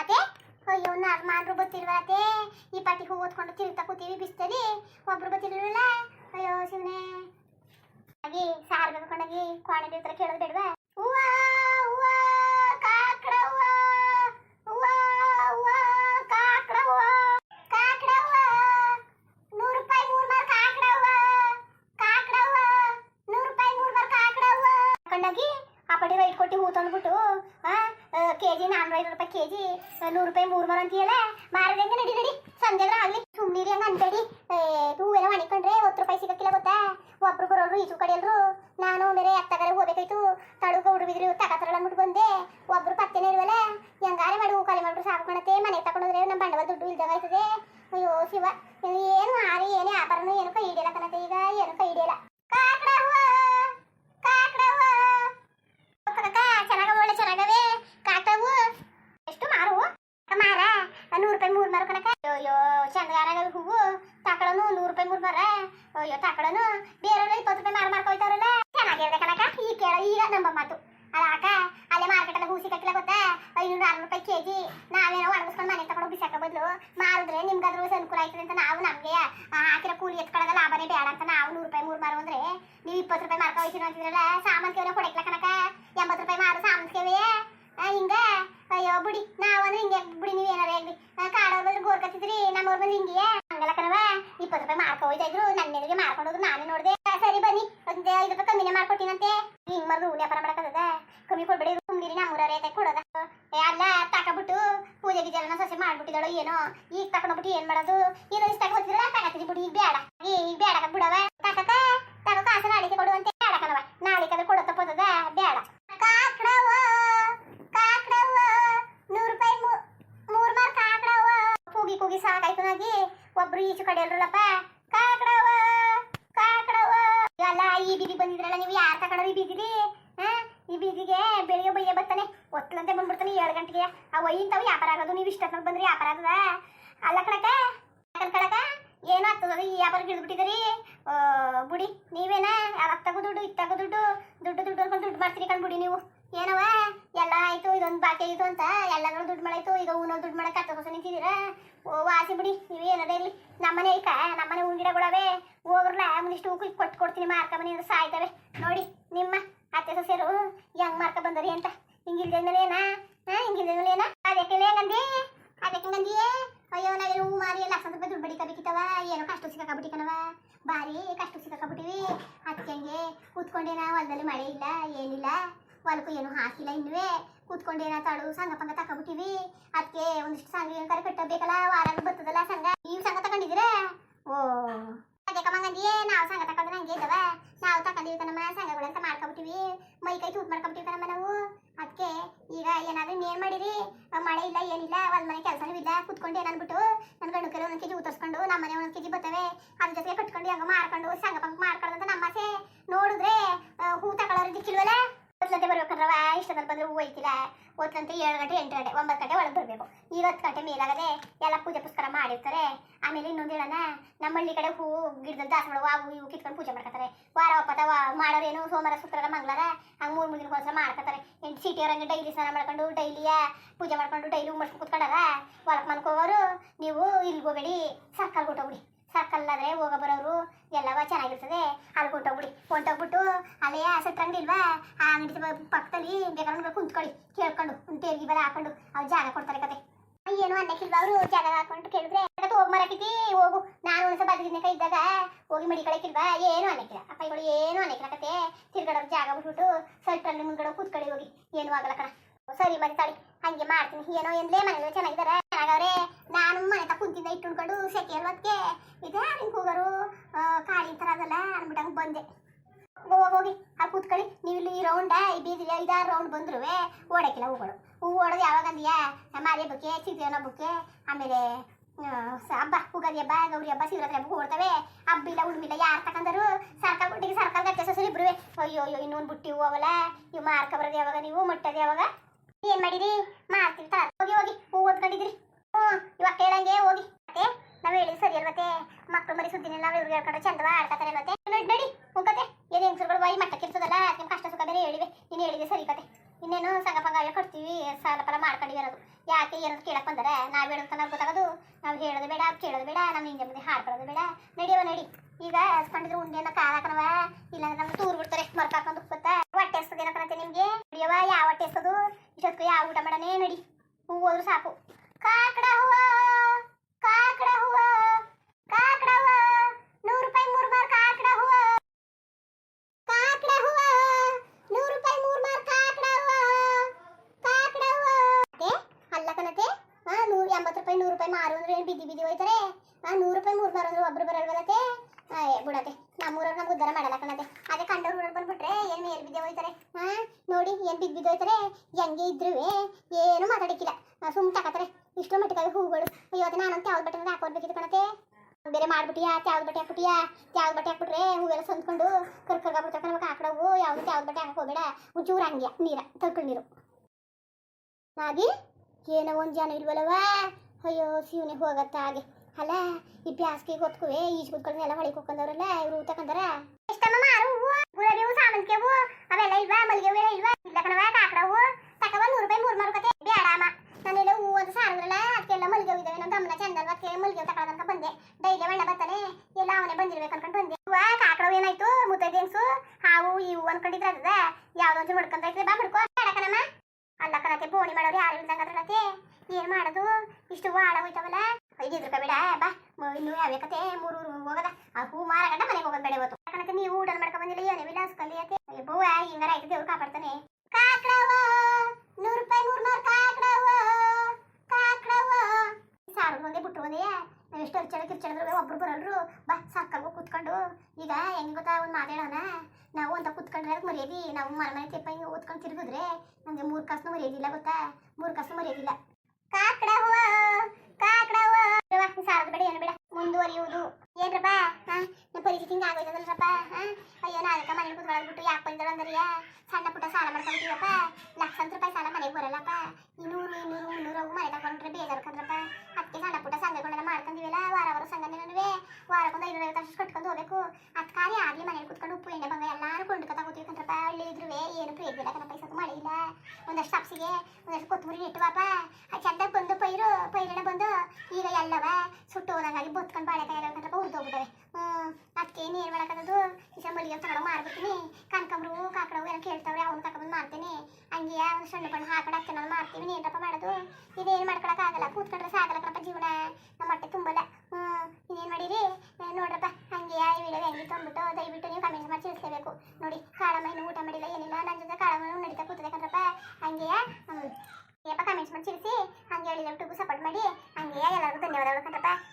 ಅದೇ? ಅಯ್ಯೋ ನಾಲ್ಕು ಮಾಡ್ರು ಅದೇ ಈ ಪಾಟಿ ಹೂ ಓದ್ಕೊಂಡು ತಿರುಗ್ತಾ ಕೂತೀವಿ ಒಬ್ರು ಗೊತ್ತಿರಲಿಲ್ಲ ಅಯ್ಯೋ, ಶಿವನೇ. ಹಾಗೆ ಸಾರ್ ಬೇಕೊಂಡಾಗಿ ಕೋಣೆ ಹತ್ರ ಕೇಳೋದು ಬೇಡವಾ ಹೂವ ಹೂವ ಕಾಕಡವ್ವ ಹೂವ ಹೂವ ಕಾಕಡವ್ವ ಕಾಕಡವ್ವ ನೂರು ರೂಪಾಯಿ ಮೂರ್ ಮಾರ್ ಕಾಕಡವ್ವ ಕಾಕಡವ್ವ ನೂರು ರೂಪಾಯಿ ಮೂರ್ ಮಾರ್ ಕಾಕಡವ್ವ ಕೊಂಡಾಗಿ ಆ ಪಡಿ ರೈಟ್ ಕೊಟ್ಟು ಹೂ ತಂದ್ಬಿಟ್ಟು ಕೆ ಜಿ ನಾನ್ನೂರ ರೂಪಾಯಿ ಕೆ ಜಿ ನೂರು ರೂಪಾಯಿ ಮೂರು ಮರ ಅಂತೀಯಲ್ಲ? ಮಾರದಂಗೆ ನಡಿ ನಡಿ. ಸಂಜೆಗ್ರ ಆಗ್ಲಿ. ಸುಮ್ಮನಿರಿ ಹಂಗ ಅನ್ಬೇಡಿ. ಹೂವೆಲ್ಲ ಮಣಿಕೊಂಡ್ರೆ ಹತ್ತು ರೂಪಾಯಿ ಸಿಗಕ್ಕಿಲ್ಲ ಗೊತ್ತಾ? ಒಬ್ರು ಬರೋರು, ಈಜು ಕಡೆಯಲ್ರು. ನಾನು ಬೇರೆ ಎತ್ತಗಾರ ಹೋಗ್ಬೇಕಾಯ್ತು. ತಳುಗ ಹುಡುಗಿದ್ರು ತಗತರಲ್ಲ ಅಂದ್ಬಿಟ್ಟು ಬಂದೆ. ಒಬ್ರು ಪತ್ತೆನೇ ಇರುವಲ್ಲ ಹೆಂಗಾರೆ ಮಾಡಿ ಹೂ ಖಾಲಿ ಮಾಡ್ಬಿಟ್ಟು ಮನೆ ಮನೆಗೆ ನಮ್ಮ ಬಂಡವಾಳ ದುಡ್ಡು ಇಲ್ದಾಗ ಆಯ್ತದೆ. ಅಯ್ಯೋ ಶಿವ ಏನು ಆರಿ ಏನೇ ಆಭರಣ ಏನು ಕೈ ಹಿಡಿಯಲ್ಲ ಕಣತೆ ಈಗ ಏನು ಕೈ ಕಾಕಡ ಹೂವ ಕಾಕಡ ಹೂವ ಕನಕ ಚೆನ್ನಾಗವ ಒಳ್ಳೆ ಚೆನ್ನಾಗವೆ ಕಾಟವು ಎಷ್ಟು ಮಾರು ಮಾರ ಮಾರು ಕನಕ ಅಯ್ಯೋ ಚಂದಗಾರಾಗ ಹೂವು, ತಕಳನು ನೂರು ರೂಪಾಯಿ ಮೂರು ಬರ ಅಯ್ಯೋ ತಕಳನು ಬೇರೆ ಇಪ್ಪತ್ತು ರೂಪಾಯಿ ಮಾರು ಮಾರ್ಕೊಯ್ತಾರಲ್ಲ ಚೆನ್ನಾಗಿರ್ದೆ ಕನಕ ಈಗ ಕೇಳ, ಈಗ ನಮ್ಮ ಮಾತು. ಅಲ್ಲ ಅಕ್ಕ ಅಲ್ಲೇ ಮಾರ್ಕೆಟಲ್ಲಿ ಹೂ ಸಿಕ್ಕಕ್ಕಿಲ್ಲ ಗೊತ್ತಾ? ಐನೂರು, ಆರ್ನೂರು ರೂಪಾಯಿ ಕೆಜಿ. ನಾವೇನೋ ಒಣಗಿಸ್ಕೊಂಡು ಮನೆ ತಗೊಂಡು ಬಿಸಾಕ ಬದಲು. ಮಾರಿದ್ರೆ ನಿಮ್ಗಾದ್ರೂ ಅನುಕೂಲ ಆಯ್ತದೆ ಅಂತ ನಾವು ನಮಗೆ ಹಾಕಿರೋ ಕೂಲಿ ಎತ್ಕೊಳ್ಳೋದ ಲಾಭನೇ ಬೇಡ ಅಂತ ನಾವು ನೂರು ರೂಪಾಯಿ ಮೂರು ಮಾರು ಅಂದ್ರೆ, ನೀವು ಇಪ್ಪತ್ತು ರೂಪಾಯಿ ಮಾರ್ಕ ಹೋಯ್ತೀನಿ ಅಂತಿದ್ರಲ್ಲ ಕೇವಲ ಕೊಡಕ್ಲ ಕನಕ ಎಂಬತ್ತು ರೂಪಾಯಿ ಮಾರು ಸಾಮಂತಿಗೆ ಹಿಂಗ ಅಯ್ಯೋ, ಬಿಡಿ, ನಾವಂದ್ರೆ ಹಿಂಗೆ ಬಿಡಿ, ನೀವು ಏನಾರ ಹೇಳ್ರಿ. ಕಾಡೋರ್ ಬಂದ್ರೆ ಗೋರ್ಕತ್ತಿದ್ರಿ ನಮ್ಮವ್ರ ಬಂದು ಹಿಂಗೆ ಹಂಗಲ್ಲ ಕಣವ ಇಪ್ಪತ್ತು ರೂಪಾಯಿ ಮಾರ್ಕ ಹೋಯ್ತಾ ಇದ್ರು ನನ್ನ ಎದುರಿಗೆ ಮಾರ್ಕೊಂಡು ಹೋದ್ರು, ನಾನೇ ನೋಡಿದೆ. ಸರಿ, ಬನ್ನಿ. ಒಂದು ಐದು ರೂಪಾಯಿ ಕಮ್ಮಿನೇ ಮಾಡ್ಕೊಟ್ಟಿನಂತೆ ಹಿಂಗ್ ಮರ್ದು ವ್ಯಾಪಾರ ಮಾಡಕ್ಕದ ಕಮ್ಮಿ ಕೊಡ್ಬೇಡಿ ಸುಮ್ಗಿರಿ ನಮ್ಮೂರ ಐತೆ ಕೊಡೋದ? ಅಲ್ಲ, ತಕೊಬಿಟ್ಟು ಪೂಜೆ ಗೀಜೆಲ್ಲ ಸೊಸೆ ಮಾಡ್ಬಿಟ್ಟಿದಳು ಏನೋ? ಈಗ ತಕೊಂಡ್ಬಿಟ್ಟು ಏನ್ ಮಾಡೋದು? ಏನೋ ಇಷ್ಟ ಗೊತ್ತಿರಲ್ಲ ತಗತ್ತೀನಿ ಬಿಡಿ, ಈಗ ಬೇಡ ಈಗ ಬೇಡ ಬಿಡವ ತಕಕ ತಗೋ ಕಾಸು ನಾಡಿಕೆ ಕೊಡುವಂತೆ ಬೇಡ ಕಣವ ನಾಳಿಕೆ ಕೂಗಿ ಸಾಕಾಯ್ತು ಒಬ್ರು ಈಚು ಕಡೆ ಅಲ್ರಲ್ಲಪ್ಪ ಕಾಕಡವ ಕಾಕಡವ ಅಲ್ಲ ಈ ಬೀದಿ ಬಂದಿದ್ರಲ್ಲ, ನೀವು ಯಾರು ತಗೊಂಡ್ರಿ ಈ ಬೀದಿಲಿ ಹಾ? ಈ ಬೀದಿಗೆ ಬೆಳಿಗ್ಗೆ ಬೈಯ ಬರ್ತಾನೆ. ಒತ್ತಲಂತೆ ಬಂದ್ಬಿಡ್ತಾನೆ ಏಳು ಗಂಟೆಗೆ. ಆ ಇಂಥವು ವ್ಯಾಪಾರ ಆಗೋದು, ನೀವು ಇಷ್ಟ ಬಂದ್ರಿ ವ್ಯಾಪಾರ ಆಗದ? ಅಲ್ಲ ಕಣಕ ಕಣಕ ಏನೋ ಆಗ್ತದ ಈ ವ್ಯಾಪಾರ ಹಿಡಿದ್ಬಿಟ್ಟಿದ್ರಿ ಬುಡಿ, ನೀವೇನ? ತಗೋ ದುಡ್ಡು ಇತ್ತಾಗೋ ದುಡ್ಡು? ದುಡ್ಡು ದುಡ್ಡು ಅನ್ಕೊಂಡು ದುಡ್ಡು ಮಾಡ್ತೀರಿ ಕಂಡ್ಬಿಡಿ ನೀವು. ಏನವ ಎಲ್ಲ ಆಯ್ತು, ಇದೊಂದು ಬಾಕಿ ಆಯ್ತು ಅಂತ. ಎಲ್ಲಾದ್ರೂ ದುಡ್ಡು ಮಾಡಾಯ್ತು. ಈಗ ಊನ ದುಡ್ಡು ಮಾಡಕ್ಕೆ ಹತ್ತು ಹೊಸ ಓ, ವಾಸಿ ಬಿಡಿ. ನೀವು ಏನದೇ ಇರಲಿ. ನಮ್ಮನೆ ಐಕ ನಮ್ಮನೆ ಹೂ ಗಿಡಗಳವೆ ಹೋಗ್ರಲ್ಲ ಒಂದಿಷ್ಟು ಹೂ ಕೊಟ್ಟು ಕೊಡ್ತೀನಿ ಮಾರ್ಕ ಬನ್ನಿ ಸಾಯ್ತವೆ. ನೋಡಿ, ನಿಮ್ಮ ಅತ್ತೆ ಸೊಸೆರು ಹೆಂಗ್ ಮಾರ್ಕ ಬಂದರಿ ಅಂತ. ಹಿಂಗಿಲ್ದ ಮೇಲೆ ಏನಾ? ಹಿಂಗಿಲ್ದ ಮೇಲೆ ಏನ? ಅದಕ್ಕೆ ಹೆಂಗಂದಿ ಅದಕ್ಕೆ ಹೆಂಗಂದಿಯೇ ಅಯ್ಯೋ ನಾವೇನು ಹೂ ಮಾರಿ ಲಕ್ಷ ರೂಪಾಯಿ ದುಡ್ಡು ಬಡಿಕಬೇಕಿತ್ತವ ಏನೋ ಕಷ್ಟ ಸಿಕ್ಕಾಕಬಿಟ್ಟಿಕನವ ಬಾರಿ ಕಷ್ಟ ಸಿಕ್ಕಾಕಬಿಟ್ಟಿವಿ ಅದಕ್ಕೆ ಹಂಗೆ ಕೂತ್ಕೊಂಡೇನ ಹೊಲದಲ್ಲಿ ಮಳೆ ಇಲ್ಲ, ಏನಿಲ್ಲ. ಹೊಲಕ್ಕೂ ಏನು ಹಾಕಿಲ್ಲ. ಇನ್ನುವೆ ಕೂತ್ಕೊಂಡೇನ ತಾಳು ಸಂಘ ಪಂಗ ತಕೊಬಿಟ್ಟಿವಿ ಅದಕ್ಕೆ ಒಂದಿಷ್ಟು ಸಂಘ ಕರೆ ಕಟ್ಟಬೇಕಲ್ಲ? ವಾರ ಬರ್ತದಲ್ಲ ಸಂಘ? ನೀವು ಸಂಘ ತಗೊಂಡಿದ್ರೆ ಓ. ಅದೇ ಕಮ್ಮಂಗಂದಿಯೇ ನಾವು ಸಂಘ ತಕೊಂಡ್ರೆ ಹಂಗೆ ಇದ್ದವ ನಾವು ತಕೊಂಡಿವಿ ಕಣಮ್ಮ ಸಂಘಗಳಂತ ಮಾಡ್ಕೊಬಿಟ್ಟಿವಿ. ಮೈ ಕೈ ತೂತ್ ಮಾಡ್ಕೊಬಿಟ್ಟಿವಿ ಕಣಮ್ಮ ನಾವು. ಅದಕ್ಕೆ ಈಗ ಏನಾದ್ರೂ ಇನ್ನೇನ್ ಮಾಡಿರಿ? ಮಳೆ ಇಲ್ಲ, ಏನಿಲ್ಲ ಒಂದ್ ಮನೆ ಕೆಲಸ ಇಲ್ಲ. ಕುತ್ಕೊಂಡು ಏನನ್ಬಿಟ್ಟು ನನ್ನ ಗಂಡು ಒಂದೊಂದು ಕೆಜಿ ಉತ್ತರಿಸ್ಕೊಂಡು ನಮ್ಮ ಮನೆ ಒಂದ್ ಕೆಜಿ ಬರ್ತವೆ. ಅದ್ರ ಜೊತೆಗೆ ಕಟ್ಕೊಂಡು ಹಂಗ ಮಾರ್ಕೊಂಡು ಸಂಘ ಪಂಗ ಮಾಡ್ಕೊಂಡು ಅಂತ ನಮ್ಮ ಆಸೆ. ನೋಡಿದ್ರೆ ಹೂ ತಗೊಳ್ಳೋರು ಒತ್ಲಂತೆ ಬರ್ಬೇಕಂದ್ರವ ಇಷ್ಟದಲ್ಲಿ ಬಂದ್ರೆ ಹೂ ಒಯ್ತಿಲ್ಲ ಒತ್ಲಂತೆ ಏಳು ಗಂಟೆ, ಎಂಟು ಗಂಟೆ, ಒಂಬತ್ತು ಗಂಟೆ ಒಳಗೆ ಬರಬೇಕು. ಈಗ ಹತ್ತು ಗಂಟೆ ಮೇಲಾಗದೆ ಎಲ್ಲ ಪೂಜೆ ಪುಸ್ತಕ ಮಾಡಿರ್ತಾರೆ. ಆಮೇಲೆ ಇನ್ನೊಂದು ಹೇಳೋಣ, ನಮ್ಮ ಹಳ್ಳಿ ಕಡೆ ಹೂ ಗಿಡದಲ್ಲಿ ದಾಸಗಳು ಹೂ, ಇವು ಕಿತ್ಕೊಂಡು ಪೂಜೆ ಮಾಡ್ಕೊತಾರೆ ವಾರ ಒಪ್ಪತ್ತ ಮಾಡೋರೇನು ಸೋಮವಾರ, ಶುಕ್ರವಾರ, ಮಂಗಳವಾರ, ಹಂಗೆ ಮೂರು ಮೂರು ಹೋದ್ರೆ ಮಾಡ್ಕೊತಾರೆ ಎಂಟು ಸಿಟಿ ಅವ್ರಂಗೆ ಡೈಲಿ ಸ್ನಾನ ಮಾಡ್ಕೊಂಡು ಡೈಲಿಯ ಪೂಜೆ ಮಾಡ್ಕೊಂಡು, ಡೈಲಿ ಮಾಡ್ಕೊಂಡು ಕೂತ್ಕೊಂಡಾರ ಹೊಲಕ್ಕೆ ಮನ್ಕೋವರು ನೀವು ಇಲ್ಲಿಗೆ ಹೋಗ್ಬೇಡಿ ಸರ್ಕಲ್ ಕೊಟ್ಟೋಗ್ಬಿಡಿ ಸರ್ಕಲ್ ಆದ್ರೆ ಹೋಗ ಬರೋರು ಎಲ್ಲವ ಚೆನ್ನಾಗಿರ್ತದೆ. ಅಲ್ಲಿ ಹೊಂಟೋಗ್ಬಿಡಿ. ಹೊಂಟೋಗ್ಬಿಟ್ಟು ಅಲ್ಲೇ ಸತ್ರಂಗಡಿ ಇಲ್ವಾ ಆ ಅಂಗಡಿ ಪಕ್ಕದಲ್ಲಿ ಬೇಕಾದ್ರೆ ಕುಂತ್ಕೊಳ್ಳಿ. ಕೇಳ್ಕೊಂಡು ತೇರ್ಗಿ ಬರ ಹಾಕೊಂಡು ಅವ್ರು ಜಾಗ ಕೊಡ್ತಾರೆ ಕತೆ. ಏನು ಅನ್ನಕ್ಕಿಲ್ವ ಅವರು? ಜಾಗ ಹಾಕೊಂಡು ಕೇಳಿದ್ರೆ ಅದಕ್ಕೆ ಹೋಗಿ ಮರಕಿತಿ ಹೋಗು. ನಾನು ಒಂದ್ಸಲ ಕೈ ಇದ್ದಾಗ ಹೋಗಿ ಮಡಿಕೊಳಕ್ಕಿಲ್ವಾ ಏನು ಅನ್ನಕ್ಕಿಲ್ಲ. ಅಪ್ಪಗಳು ಏನು ಅನ್ನಕ್ಕಿಲ್ಲ ಕತೆ. ತಿರ್ಗಡೋರು ಜಾಗ ಬಿಟ್ಬಿಟ್ಟು ಅಲ್ಲಿ ಮುಂದ್ಗಡೆ ಕೂತ್ಕೊಳ್ಳಿ ಹೋಗಿ. ಏನು ಆಗಲ್ಲ ಕಣ. ಸರಿ ಮತ್ತೆ ತಾಳಿ. ಹಂಗೆ ಮಾಡ್ತೀನಿ. ಏನೋ ಎಂದ್ಲೇ ಮನೇಲಿ ಚೆನ್ನಾಗಿದ್ದಾರೆ? ಚೆನ್ನಾಗವ್ರೆ? ನಾನು ಮನೆ ತ ಕುಂತಿದ್ದ ಇಟ್ಟುಕೊಂಡು ಸೆಕೆ ಅಲ್ವತ್ಗೆ ಇದೆ ನಿಮ್ಗೆ ಹೋಗೋರು ಕಾಳಿ ಥರ ಅದಲ್ಲ ಅಂದ್ಬಿಟ್ಟಂಗೆ ಬಂದೆ. ಹೋಗಿ ಹೋಗಿ, ಅಲ್ಲಿ ಕೂತ್ಕೊಳ್ಳಿ. ನೀವು ಇಲ್ಲಿ ಈ ರೌಂಡ ಈ ಬೀದಿಲಿ ಐದಾರು ರೌಂಡ್ ಬಂದ್ರು ಓಡಕ್ಕಿಲ್ಲ ಹೂಗಳು ಹೂ ಓಡೋದು ಯಾವಾಗ ಅಂದಿಯಾ? ಮಾರಿ ಹಬ್ಬಕ್ಕೆ ಚಿತ್ರನ ಹಬ್ಬಕ್ಕೆ, ಆಮೇಲೆ ಹಬ್ಬ, ಉಗಾದಿ ಹಬ್ಬ, ಗೌರಿ ಹಬ್ಬ, ಶಿವರಾತ್ರಿ ಹಬ್ಬ ಓಡ್ತವೆ ಹಬ್ಬಿಲ್ಲ ಉಳ್ಮಿಲ್ಲ ಯಾರು ತಕಂದರು? ಸರ್ಕಲ್ ಬುಟ್ಟಿಗೆ ಸರ್ಕಲ್ ಕಟ್ಟೆ ಸೊಸರು ಇಬ್ರು ಅಯ್ಯೋ ಅಯ್ಯೋ, ಇನ್ನೊಂದು ಬುಟ್ಟಿ ಹೂ ಅವಲ್ಲ. ಇವು ಮಾರ್ಕ ಬರೋದು ಯಾವಾಗ ನೀವು? ಮುಟ್ಟೋದು ಯಾವಾಗ? ಏನು ಮಾಡಿರಿ ಮಾರ್ತೀವಿ ತರ ಹೋಗಿ ಹೋಗಿ, ಹೂ ಓದ್ಕೊಂಡಿದ್ರಿ ಹ್ಞೂ ಇವಾಗ ಕೇಳಂಗೆ, ಹೋಗಿ ಮತ್ತೆ ನಾವ್ ಹೇಳಿದ್ ಸರಿ ಅಲ್ವತ್ತೆ ಮಕ್ಕಳು ಮರಿ ಸುದ್ದಿನೆಲ್ಲ ನಾವು ಇವ್ರಿಗೆ ಹೇಳ್ಕೊಂಡು ಚಂದವ ಆಡ್ಕತಾರೆ ಅಲ್ವತ್ತೆ ನೋಡಿ ನಡಿ ಹೋಗತ್ತೆ ಏನ್ ಹೆಂಗಸರುಗಳು ಬಾಯಿ ಮಟ್ಟ ಇರ್ತದಲ್ಲ ನಿಮ್ ಕಷ್ಟ ಸುಖ ಬೇರೆ ಹೇಳಿವೆ. ನೀನು ಹೇಳಿದೆ ಸರಿ ಕತೆ. ಇನ್ನೇನು ಸಂಗಪಂಗ ಎಲ್ಲ ಕೊಡ್ತೀವಿ, ಸಾಲ ಪಲ ಮಾಡ್ಕೊಂಡಿವಿ ಯಾಕೆ ಏನಂತ ಕೇಳಕ್ ಬಂದರೆ? ನಾವು ಹೇಳೋದು ನಾವು ಗೊತ್ತಾಗೋದು. ನಾವು ಹೇಳೋದು ಬೇಡ ಕೇಳೋದು ಬೇಡ ನಮ್ಮ ಹಿಂದೆ ಮುಂದೆ ಹಾಡ್ಕೊಳ್ಳೋದು ಬೇಡ. ನಡಿಯವ ನಡಿ. ಈಗ ಹಸ್ಕೊಂಡಿದ್ರು ಉಂಡೆನ ಕಾದಾಕನವ ಇಲ್ಲಾಂದ್ರೆ ನಮ್ಗೆ ತೂರ್ ಬಿಡ್ತಾರೆ, ಮರ್ಕ ಹಾಕೊಂಡು ಗೊತ್ತಾ ಹೊಟ್ಟೆ ಎಸ್ತದ ಏನಕ್ಕಂತೆ ನಿಮ್ಗೆ. ನಡಿಯವ ಯಾವ ಹೊಟ್ಟೆ ಎಸ್ತದು ಇಷ್ಟೊತ್ತಿಗೆ ಯಾವ ಊಟ ಮಾಡನೇ ನಡಿ. ಹೂ ಹೋದ್ರು ಸಾಕು. ಕಾಕಡ ಹೂವ, ಕಾಕಡ ಹೂವ ನೂರು ರೂಪಾಯಿ ಮೂರು ಮಾರ್ ಕಾಕಡ ಹೂವ ಕಾಕಡ ಹೂವ ನೂರು ರೂಪಾಯಿ ಮೂರು ಮಾರ್ ಕಾಕಡ ಹೂವ ಕಾಕಡ ಹೂವ ಅದೇ ಅಲ್ಲ ಕಣತೆ ಹಾ ನೂರ ಎಂಬತ್ತು ರೂಪಾಯಿ ನೂರು ರೂಪಾಯಿ ಮಾರು ಅಂದ್ರೆ ಏನು ಬಿದ್ದಿ ಬಿದ್ದಿ ಹೋಯ್ತಾರೆ ಹಾ ನೂರು ರೂಪಾಯಿ, ಮೂರು ಬರೋದು ಒಬ್ರು ಬರಲ್ವಲ್ಲತೆ ಏ, ಬಿಡತ್ತೆ. ನಮ್ಮೂರವ್ರು ನಮ್ಗೆ ಉದ್ದಾರ ಮಾಡಲ್ಲ ಕಣತೆ ಅದೇ ಕಂಡವ್ರು ಊರಲ್ಲಿ ಬಂದ್ಬಿಟ್ರೆ ಏನು ಮೇಲ್ ಬಿದ್ದೆ ಹೋಯ್ತಾರೆ? ಹಾ ನೋಡಿ ಏನು ಬಿದ್ದು ಬಿದ್ದು ಹೋಯ್ತಾರೆ? ಹೆಂಗೆ ಇದ್ರು ಏನು ಮಾತಾಡಿಕ್ಕಿಲ್ಲ. ಸುಮ್ಮನೆ ತಕತಾರೆ. ಇಷ್ಟು ಮಟ್ಟಿಗೆ ಹೂಗಳು. ನಾನು ಅಂತ ಯಾವ್ದು ಬಟ್ಟೆ ಹಾಕೋರ್ಬೇಕಿತ್ತು ಕಣತೆ ಬೇರೆ ಮಾಡ್ಬಿಟ್ಟಿಯಾ? ಯಾವ್ದು ಬಟ್ಟೆ ಹಾಕ್ಬಿಟ್ಟಿಯಾ? ಯಾವ್ದು ಬಟ್ಟೆ ಹಾಕ್ಬಿಟ್ರೆ ಹೂವೆಲ್ಲ ಸಂದ್ಕೊಂಡು ಕರ್ಕರ್ಗಾಗ್ಬಿಡ್ತಾರೆ ಕಣವ ಹಾಕಡವು ಯಾವ್ದು ಯಾವ್ದು ಬಟ್ಟೆ ಹಾಕೋಬೇಡ ಒಂಚೂರು ಹಂಗೆ, ನೀರ ತಳ್ಕೊಂಡು ನೀರು. ಆಗಿ ಏನೋ ಒಂದು ಜನ ಇಲ್ವಲ್ಲವಾ ಅಯ್ಯೋ ಶಿವನೇ ಹೋಗತ್ತ ಹಾಗೆ. ಅಲ್ಲ ಈ ಬ್ಯಾಸ್ಗೆ ಹೊತ್ಕುವೆ, ಈಜ್ ಎಲ್ಲ ಹೊಳಿಗೆ ಹೋಗ್ಕೊಂಡವ್ರಲ್ಲ ಇವ್ರು ತಕಂದರ ಎಷ್ಟಮ್ಮ ಮಾರು ಗುಲಾಬಿ ಹೂ, ಸಾಮಂತಿಗೆ ಹೂವು ಅವೆಲ್ಲ ಇಲ್ವಾ? ಮಲ್ಲಿಗೆ ಹೂವು ಎಲ್ಲ ಇಲ್ವಾ? ಇಲ್ಲ ಕಣವ ಕಾಕಡ ಹೂವು ತಕವ ನೂರು ರೂಪಾಯಿ ಮೂರು ಮಾರುಕತೆ ಬೇಡಮ್ಮ ನಾನೆಲ್ಲ ಹೂ ಅಂತ ಸಾರದ್ರಲ್ಲ ಅದಕ್ಕೆಲ್ಲ ಮಲ್ಲಿಗೆ ಹೂವು ಇದಾವೆ ನಮ್ಮ ಗಮನ ಚಂದನ ಅದಕ್ಕೆ ಮಲ್ಲಿಗೆ ಹೂವು ತಗೊಳ್ಳೋದಕ್ಕ ಬಂದೆ. ಡೈಲಿ ಬಣ್ಣ ಬರ್ತಾನೆ ಎಲ್ಲ ಅವನೇ ಬಂದಿರ್ಬೇಕು ಅನ್ಕೊಂಡು ಬಂದೆ. ಹೂವ, ಕಾಕಡ ಏನಾಯ್ತು? ಮುತ್ತೈದೇನ್ಸು ಹಾವು ಈ ಹೂವು ಅನ್ಕೊಂಡಿದ್ರೆ ಅದ. ಯಾವ್ದೋ ಒಂಚೂರು ಮಾಡ್ಕೊಂತ ಬಾ ಬಿಡ್ಕೋ ಬೇಡಕನಮ್ಮ ಅಲ್ಲ ಕಣತೆ ಬೋಣಿ ಮಾಡೋರು ಯಾರು ಇಲ್ದಂಗದ್ರಲ್ಲತೆ ಏನ್ ಮಾಡೋದು? ಇಷ್ಟು ವಾಳ ಹೋಯ್ತವಲ್ಲ. ಐದು ರೂಪಾಯಿ ಬೇಡ, ಬಾ. ಇನ್ನು ಯಾವ ಕತೆ ಮೂರು ಹೋಗದ. ಆ ಹೂ ಮಾರಗಂಟ ಮನೆಗೆ ಹೋಗೋದು ಬೇಡ ಇವತ್ತು ಕಣತೆ ನೀವು ಊಟ ಮಾಡ್ಕೊಂಡು ಬಂದಿಲ್ಲ ಏನೇ ವಿಲಾಸ್ ಕಲಿಯತೆ ಬೋವ, ಹಿಂಗಾರ ಆಯ್ತು ದೇವ್ರು ಕಾಪಾಡ್ತಾನೆ. ಕಾಕಡವ ನೂರು ರೂಪಾಯಿ ನೂರು ನೂರು ಕಾಕಡವ ಕಾಕಡವ ಸಾರು ಒಂದೇ ಬಿಟ್ಟು ಒಂದೇ ನಾವು ಎಷ್ಟು ಅರ್ಚಳ ಕಿರ್ಚಳಿದ್ರು ಒಬ್ರು ಬರಲ್ರು. ಬಾ, ಸಾಕಾಗು ಕೂತ್ಕೊಂಡು. ಈಗ ಹೆಂಗೆ ಗೊತ್ತಾ ಒಂದು ಮಾತಾಡೋಣ ನಾವು ಅಂತ ಕೂತ್ಕೊಂಡ್ರೆ ಅದಕ್ಕೆ ಮರ್ಯಾದಿ. ನಾವು ಮನೆ ಮನೆ ತೆಪ್ಪ ಹಿಂಗೆ ಓದ್ಕೊಂಡು ತಿರುಗಿದ್ರೆ ನಮಗೆ ಮೂರು ಕಾಸು ಮರ್ಯಾದಿಲ್ಲ ಗೊತ್ತಾ? ಮೂರು ಕಾಸು ಮರ್ಯಾದಿಲ್ಲ ಕಾಕಡ ಕಾಕಡ ಹೂವ ಸಾರದ ಬೇಡ ಏನು ಬೇಡ? ಮುಂದುವರಿಯುವುದು. ಏನ್ರಪ್ಪ ಹಾ? ಪರಿಸ್ಥಿತಿ ಹಿಂಗೆ ಆಗೋಯ್ತದಲ್ರಪ್ಪ ಹಾ? ಅಯ್ಯೋ ನಾ ಅದಕ್ಕೆ ಮನೇಲಿ ಕುತ್ಕೊಳ್ಳೋದ್ಬಿಟ್ಟು ಯಾಕೆ ಬಂದಳು ಅಂದ್ರಿಯ? ಸಣ್ಣ ಪುಟ್ಟ ಸಾಲ ಮಾಡ್ಕೊಂಡ್ಬಿಟ್ಟಿವಪ್ಪ ಲಕ್ಷಾಂತರ ರೂಪಾಯಿ ಸಾಲ ಮನೆಗೆ ಬರಲ್ಲಪ್ಪ. ಇನ್ನೂರು ಇನ್ನೂರು, ಮುನ್ನೂರು ಅವು ಮನೆ ತಗೊಂಡ್ರೆ ಬೇಜಾರು ಕಂದ್ರಪ್ಪ ಅದಕ್ಕೆ ಸಣ್ಣ ಪುಟ್ಟ ಸಂಘಗಳನ್ನ ಮಾಡ್ಕೊಂಡಿವಲ್ಲ ವಾರ ವಾರ ಸಂಘನೇ ವಾರಕ್ಕೊಂದು ಐನೂರ ಐವತ್ತು ಅಷ್ಟು ಕಟ್ಕೊಂಡು ಹೋಗ್ಬೇಕು ಅದ್ಕಾರಿ ಆಗ್ಲಿ ಮನೇಲಿ ಕುತ್ಕೊಂಡು ಉಪ್ಪು ಎಣ್ಣೆ ಬಂಗ ಎಲ್ಲಾರು ಕೊಂಡು ತಗೋತೀವಿ ಕಂದ್ರಪ್ಪ ಹಳ್ಳಿ ಇದ್ರುವೆ ಏನು ಪ್ರೇಗಿಲ್ಲ ಕಣಪ್ಪ ಈ ಸತ್ತು ಮಳೆ ಇಲ್ಲ, ಒಂದಷ್ಟು ಸಬ್ಸಿಗೆ ಒಂದಷ್ಟು ಕೊತ್ತಂಬರಿ ಇಟ್ಟುವಪ್ಪ ಆ ಚಂದಾಗ ಬಂದು ಪೈರು, ಪೈರಣ ಬಂದು ಈಗ ಎಲ್ಲವ ಸುಟ್ಟು ಹೋದಂಗಾಗಿ ಬೊತ್ಕೊಂಡು ಬಾಳೆಕಾಯಿ ಕಂದ್ರಪ್ಪ ಹುರಿದೋಗ್ಬಿಟ್ಟವೆ. ಹ್ಞೂ ಅದಕ್ಕೆ ಏನು ಮಾಡಕ್ಕದು ಈ ಮಲ್ಲಿಗೆ ತಗೊಂಡು ಮಾರ್ಬಿಡ್ತೀನಿ. ಕನಕಂಬ್ರು ಕಾಕಡವು ಎಲ್ಲ ಕೇಳ್ತಾವ್ರೆ, ಅವ್ನು ತಗೊಂಡು ಮಾರ್ತೀನಿ. ಹಂಗೆ ಒಂದು ಸಣ್ಣ ಬಣ್ಣ ಹಾಕಡ ಅಕ್ಕೆ ನಾನು ಮಾಡ್ತೀವಿ ಏನಪ್ಪ ಮಾಡೋದು? ಇದೇನು ಮಾಡ್ಕೊಳಕ್ಕಾಗಲ್ಲ, ಕೂತ್ಕೊಂಡ್ರೆ ಸಾಗಲ್ಲ ಕಣಪ್ಪ ಜೀವನ. ನಮ್ಮ ಹೊಟ್ಟೆ ತುಂಬಲ್ಲ. ಹ್ಞೂ, ಇನ್ನೇನು ಮಾಡಿರಿ? ನೋಡ್ರಪ್ಪ ಹಂಗೆ ಈ ವಿಡಿಯೋ ಹೆಂಗೆ ತಂದ್ಬಿಟ್ಟು ದಯವಿಟ್ಟು ನೀವು ಕಮೆಂಟ್ ಮಾಡಿ ತಿಳಿಸ್ಲೇಬೇಕು. ನೋಡಿ, ಕಾಡಮ್ಮ ಇನ್ನೂ ಊಟ ಮಾಡಿಲ್ಲ, ಏನಿಲ್ಲ ನನ್ನ ಜೊತೆ ಯೂಟ್ಯೂಬ್ ಸಪೋರ್ಟ್ ಮಾಡಿ. ಹಂಗೆ ಎಲ್ಲರಿಗೂ ಧನ್ಯವಾದಗಳು ಕಣ್ರಪ್ಪ ನಮ್ಮ